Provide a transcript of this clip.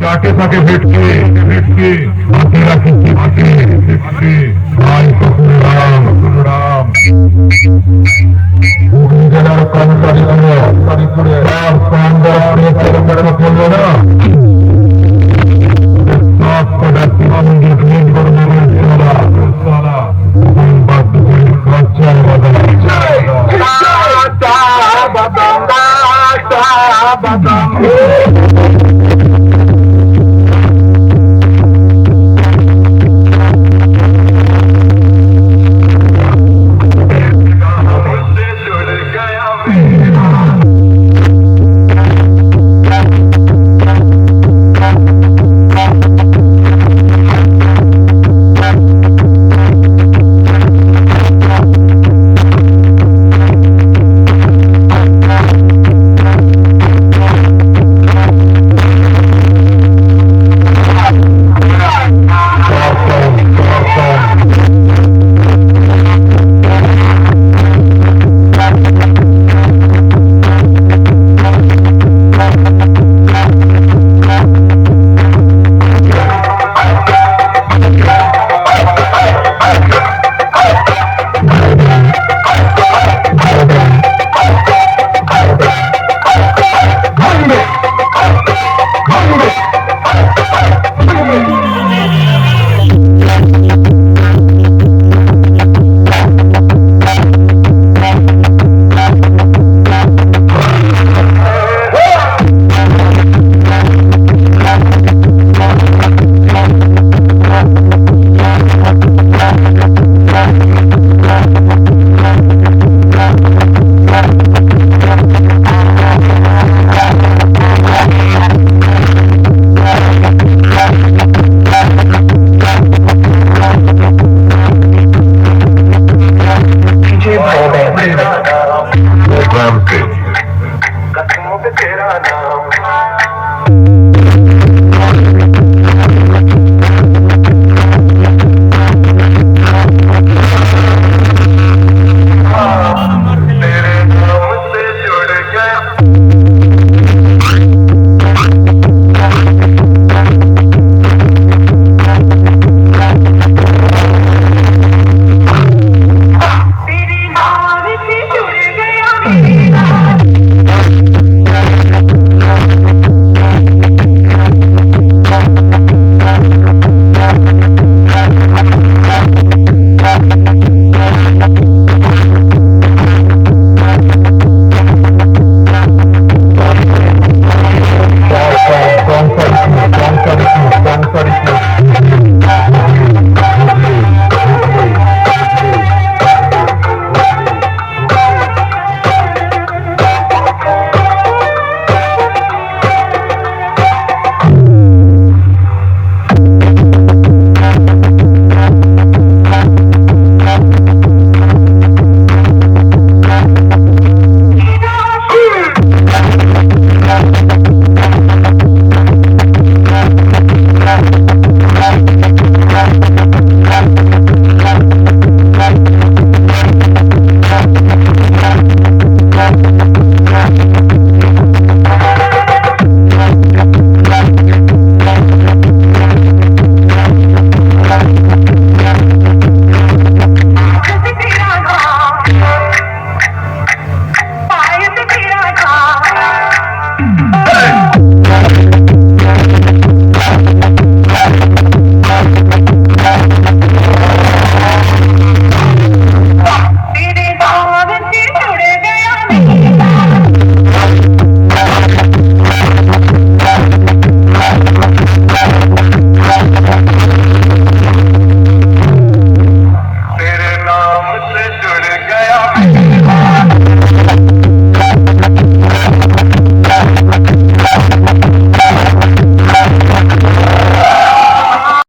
চাকে তাকে ভেটকে ভেটকে হাতে রাখি হাতে ভেটকে। ভাই কখন রাম কখন রাম। হুগলি জেলার কর্মচারী কর্মচারী করে রাম কান্দার পরিচালনা করল না?